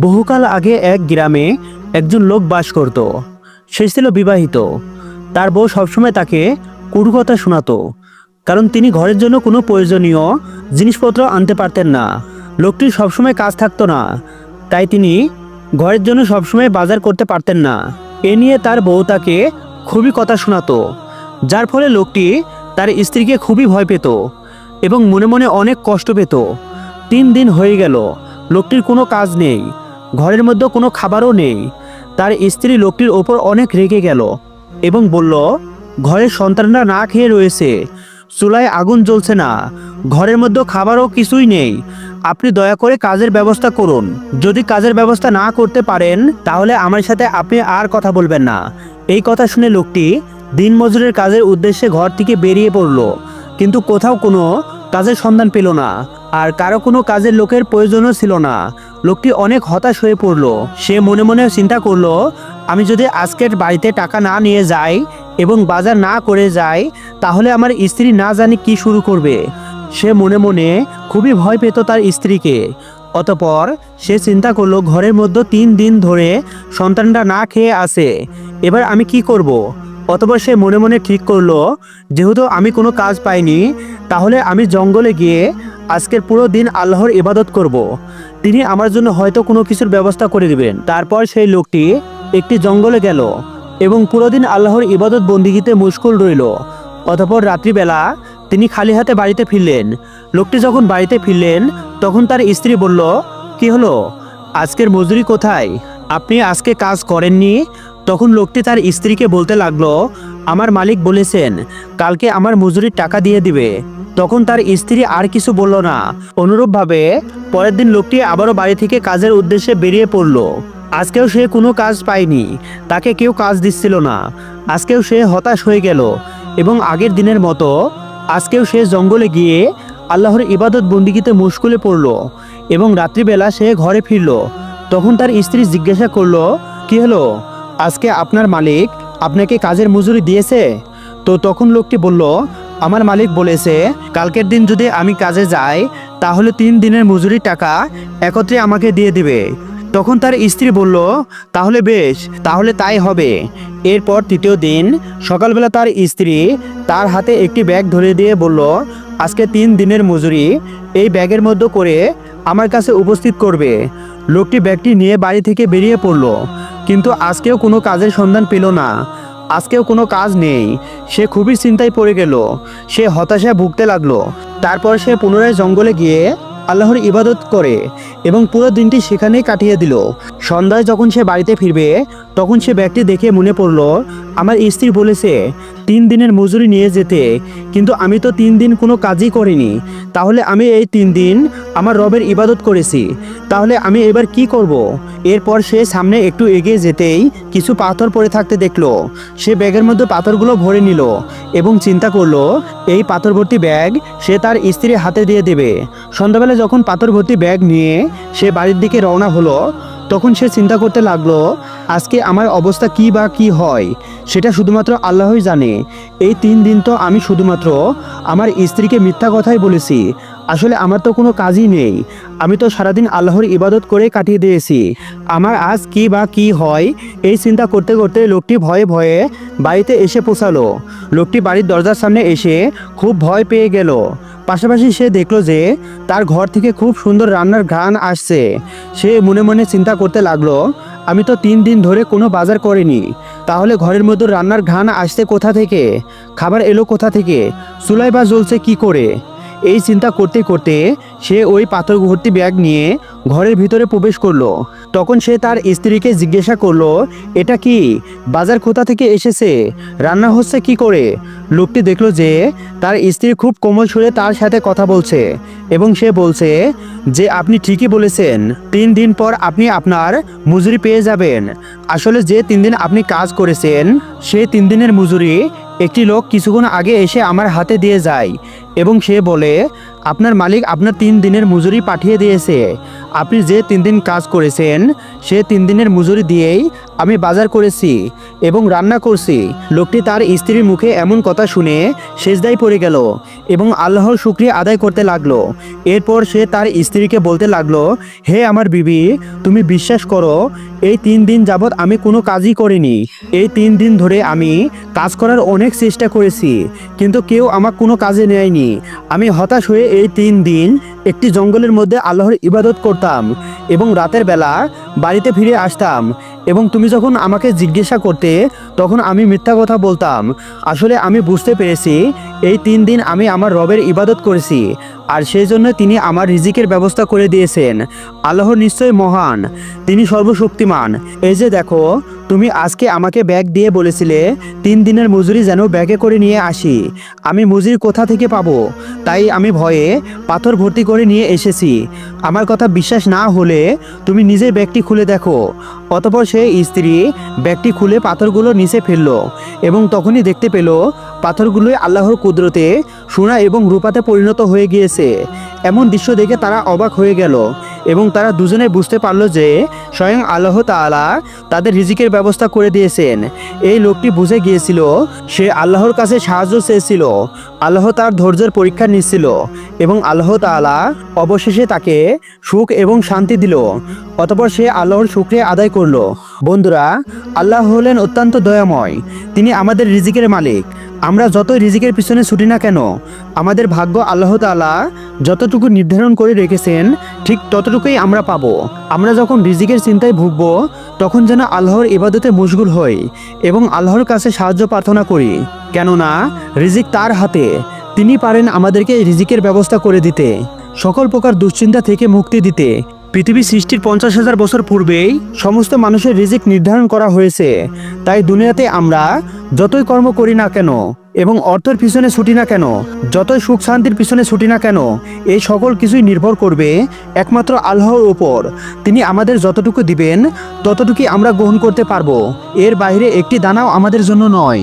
বহুকাল আগে এক গ্রামে একজন লোক বাস করত। সে ছিল বিবাহিত। তার বউ সবসময় তাকে কথা শোনাতো, কারণ তিনি ঘরের জন্য কোনো প্রয়োজনীয় জিনিসপত্র আনতে পারতেন না। লোকটির সবসময় কাজ থাকতো না, তাই তিনি ঘরের জন্য সবসময় বাজার করতে পারতেন না। এ নিয়ে তার বউ তাকে খুবই কথা শোনাতো, যার ফলে লোকটি তার স্ত্রীকে খুবই ভয় পেত এবং মনে মনে অনেক কষ্ট পেত। তিন দিন হয়ে গেল, লোকটির কোনো কাজ নেই। ঘরের মধ্যে কোনো খাবারও নেই। তার স্ত্রী লোকটির ওপর অনেক রেগে গেল এবং বলল, ঘরের সন্তানরা না খেয়ে রয়েছে। চুলায় আগুন জ্বলছে না। ঘরের মধ্যে খাবারও কিছুই নেই। আপনি দয়া করে কাজের ব্যবস্থা করুন। যদি কাজের ব্যবস্থা না করতে পারেন, তাহলে আমার সাথে আপনি আর কথা বলবেন না। এই কথা শুনে লোকটি দিনমজুরের কাজের উদ্দেশ্যে ঘর থেকে বেরিয়ে পড়ল। কিন্তু কোথাও কোনো কাজের সন্ধান পেল না। আর কারও কোনো কাজের লোকের প্রয়োজনও ছিল না। লোকটি অনেক হতাশ হয়ে পড়ল। সে মনে মনে চিন্তা করল, আমি যদি আজকের বাড়িতে টাকা না নিয়ে যাই এবং বাজার না করে যাই, তাহলে আমার স্ত্রী না জানি কি শুরু করবে। সে মনে মনে খুবই ভয় পেত তার স্ত্রীকে। অতপর সে চিন্তা করল, ঘরের মধ্যে তিন দিন ধরে সন্তানটা না খেয়ে আছে, এবার আমি কি করব। অতপর সে মনে মনে ঠিক করল, যেহেতু আমি কোনো কাজ পাইনি, তাহলে আমি জঙ্গলে গিয়ে আজকের পুরো দিন আল্লাহর ইবাদত করব। তিনি আমার জন্য হয়তো কোনো কিছুর ব্যবস্থা করে দেবেন। তারপর সেই লোকটি একটি জঙ্গলে গেল এবং পুরো দিন আল্লাহর ইবাদত বন্দিগিতে মুশকুল রইল। অতপর রাত্রিবেলা তিনি খালি হাতে বাড়িতে ফিরলেন। লোকটি যখন বাড়িতে ফিরলেন, তখন তার স্ত্রী বলল, কি হলো? আজকের মজুরি কোথায়? আপনি আজকে কাজ করেননি? তখন লোকটি তার স্ত্রীকে বলতে লাগল, আমার মালিক বলেছেন, কালকে আমার মজুরির টাকা দিয়ে দিবে। তখন তার স্ত্রী আর কিছু বলল না। অনুরূপভাবে, পরের দিন লোকটি আবারও বাড়ি থেকে কাজের উদ্দেশ্যে বেরিয়ে পড়ল। আজকেও সে কোনো কাজ পায়নি। তাকে কেউ কাজ দিচ্ছিল না। আজকেও সে হতাশ হয়ে গেল। এবং আগের দিনের মতো, আজকেও সে জঙ্গলে গিয়ে আল্লাহর ইবাদত বন্দিগিতে মুশকুলে পড়ল এবং রাত্রিবেলা সে ঘরে ফিরল। তখন তার স্ত্রী জিজ্ঞাসা করল, কি হলো? আজকে আপনার মালিক আপনাকে কাজের মজুরি দিয়েছে? তো তখন লোকটি বলল আমার মালিক বলেছে, কালকের দিন যদি আমি কাজে যাই, তাহলে তিন দিনের মজুরির টাকা একত্রে আমাকে দিয়ে দিবে। তখন তার স্ত্রী বলল, তাহলে বেশ, তাহলে তাই হবে। এরপর তৃতীয় দিন সকালবেলা তার স্ত্রী তার হাতে একটি ব্যাগ ধরে দিয়ে বলল, আজকে তিন দিনের মজুরি, এই ব্যাগের মধ্যে করে আমার কাছে উপস্থিত করবে। লোকটি ব্যাগটি নিয়ে বাড়ি থেকে বেরিয়ে পড়ল, কিন্তু আজকেও কোনো কাজের সন্ধান পেল না। আজকেও কোনো কাজ নেই। সে খুবই চিন্তায় পড়ে গেল। সে হতাশায় ভুগতে লাগল। তারপর সে পুনরায় জঙ্গলে গিয়ে আল্লাহর ইবাদত করে এবং পুরো দিনটি সেখানেই কাটিয়ে দিল। সন্ধ্যায় যখন সে বাড়িতে ফিরবে তখন সে ব্যাগটি দেখে মনে পড়ল, আমার স্ত্রী বলেছে, তিন দিনের মজুরি নিয়ে যেতে, কিন্তু আমি তো তিন দিন কোনো কাজই করিনি। তাহলে আমি এই তিন দিন আমার রবের ইবাদত করেছি। তাহলে আমি এবার কি করব। এরপর সে সামনে একটু এগিয়ে যেতেই কিছু পাথর পড়ে থাকতে দেখল। সে ব্যাগের মধ্যে পাথরগুলো ভরে নিল এবং চিন্তা করল, এই পাথর ভর্তি ব্যাগ সে তার স্ত্রীর হাতে দিয়ে দেবে। সন্ধ্যাবেলা যখন পাথর ভর্তি ব্যাগ নিয়ে সে বাড়ির দিকে রওনা হলো, তখন সে চিন্তা করতে লাগল আজকে আমার অবস্থা কি বা কি হয়, সেটা শুধুমাত্র আল্লাহই জানে। এই তিন দিন তো আমি শুধুমাত্র আমার স্ত্রীকে মিথ্যা কথাই বলেছি। আসলে আমার তো কোনো কাজই নেই। আমি তো সারাদিন আল্লাহর ইবাদত করে কাটিয়ে দিয়েছি। আমার আজ কি বা কি হয়, এই চিন্তা করতে করতে লোকটি ভয়ে ভয়ে বাড়িতে এসে পৌঁছালো। লোকটি বাড়ির দরজার সামনে এসে খুব ভয় পেয়ে গেল। পাশাপাশি সে দেখল যে তার ঘর থেকে খুব সুন্দর রান্নার ঘ্রাণ আসছে। সে মনে মনে চিন্তা করতে লাগল আমি তো তিন দিন ধরে কোনো বাজার করিনি। তাহলে ঘরের মধ্যে রান্নার ঘান আসছে কোথা থেকে? খাবার এলো কোথা থেকে? চুলাই বা জ্বলছে কি করে? এই চিন্তা করতে করতে সে ওই পাথর ভর্তি ব্যাগ নিয়ে ঘরের ভিতরে প্রবেশ করল। তখন সে তার স্ত্রীকে জিজ্ঞাসা করল, এটা কি? বাজার কোথা থেকে এসেছে? রান্না হচ্ছে কি করে? লোকটি দেখল যে তার স্ত্রী খুব কোমল সুরে তার সাথে কথা বলছে এবং সে বলছে যে, আপনি ঠিকই বলেছেন, তিন দিন পর আপনি আপনার মজুরি পেয়ে যাবেন। আসলে যে তিন দিন আপনি কাজ করেছেন সেই তিন দিনের মজুরি একটি লোক কিছুক্ষণ আগে এসে আমার হাতে দিয়ে যায় এবং সে বলে আপনার মালিক আপনার তিন দিনের মজুরি পাঠিয়ে দিয়েছে। আপনি যে তিন দিন কাজ করেছেন, সে তিন দিনের মজুরি দিয়েই আমি বাজার করেছি এবং রান্না করছি। লোকটি তার স্ত্রীর মুখে এমন কথা শুনে সেজদাই পড়ে গেল এবং আল্লাহর শুক্রিয়া আদায় করতে লাগল। এরপর সে তার স্ত্রীকে বলতে লাগল, হে আমার বিবি, তুমি বিশ্বাস করো, এই তিন দিন যাবৎ আমি কোনো কাজই করিনি। এই তিন দিন ধরে আমি কাজ করার অনেক চেষ্টা করেছি, কিন্তু কেউ আমার কোনো কাজে নেয়নি। আমি হতাশ হয়ে এই তিন দিন একটি জঙ্গলের মধ্যে আল্লাহর ইবাদত করতাম এবং রাতের বেলা বাড়িতে ফিরে আসতাম এবং তুমি যখন আমাকে জিজ্ঞাসা করতে, তখন আমি মিথ্যা কথা বলতাম। আসলে আমি বুঝতে পেরেছি, এই তিন দিন আমি আমার রবের ইবাদত করেছি। আর সেই জন্য তিনি আমার রিজিকের ব্যবস্থা করে দিয়েছেন। আল্লাহ নিশ্চয় মহান, তিনি সর্বশক্তিমান। এই যে দেখো, তুমি আজকে আমাকে ব্যাগ দিয়ে বলেছিলে, তিন দিনের মজুরি যেন ব্যাগে করে নিয়ে আসি। আমি মজুরি কোথা থেকে পাবো? তাই আমি ভয়ে পাথর ভর্তি করে নিয়ে এসেছি। আমার কথা বিশ্বাস না হলে তুমি নিজে ব্যাগটি খুলে দেখো। অতপর সে স্ত্রী ব্যাগটি খুলে পাথরগুলো নিচে ফেলল এবং তখনই দেখতে পেল পাথরগুলোই আল্লাহর কুদরতে সোনা এবং রূপাতে পরিণত হয়ে গিয়েছে। এমন দৃশ্য দেখে তারা অবাক হয়ে গেল এবং তারা দুজনে বুঝতে পারল যে স্বয়ং আল্লাহ তাআলা তাদের রিজিকের ব্যবস্থা করে দিয়েছেন। এই লোকটি বুঝে গিয়েছিল, সে আল্লাহর কাছে সাহায্য চেয়েছিল, আল্লাহ তার ধৈর্যের পরীক্ষা নিচ্ছিল এবং আল্লাহ তাআলা অবশেষে তাকে সুখ এবং শান্তি দিল। অতপর সে আল্লাহর শুক্রিয়া আদায় করল। বন্ধুরা, আল্লাহ হলেন অত্যন্ত দয়াময়। তিনি আমাদের রিজিকের মালিক। আমরা যতই রিজিকের পিছনে ছুটি না কেন, আমাদের ভাগ্য আল্লাহ তাআলা যতটুকু নির্ধারণ করে রেখেছেন, ঠিক ততটুকুই আমরা পাবো। আমরা যখন রিজিকের চিন্তায় ভুগবো, তখন যেন আল্লাহর ইবাদতে মশগুল হই এবং আল্লাহর কাছে সাহায্য প্রার্থনা করি। কেননা, রিজিক তার হাতে। তিনি পারেন আমাদেরকে রিজিকের ব্যবস্থা করে দিতে, সকল প্রকার দুশ্চিন্তা থেকে মুক্তি দিতে। পৃথিবী সৃষ্টির পঞ্চাশ হাজার বছর পূর্বেই সমস্ত মানুষের রিজিক নির্ধারণ করা হয়েছে। তাই দুনিয়াতে আমরা যতই কর্ম করি না কেন এবং অর্থের পিছনে ছুটি না কেন, যতই সুখ শান্তির পিছনে ছুটি না কেন, এই সকল কিছুই নির্ভর করবে একমাত্র আল্লাহর উপর। তিনি আমাদের যতটুকু দিবেন, ততটুকুই আমরা গ্রহণ করতে পারব। এর বাইরে একটি দানাও আমাদের জন্য নয়।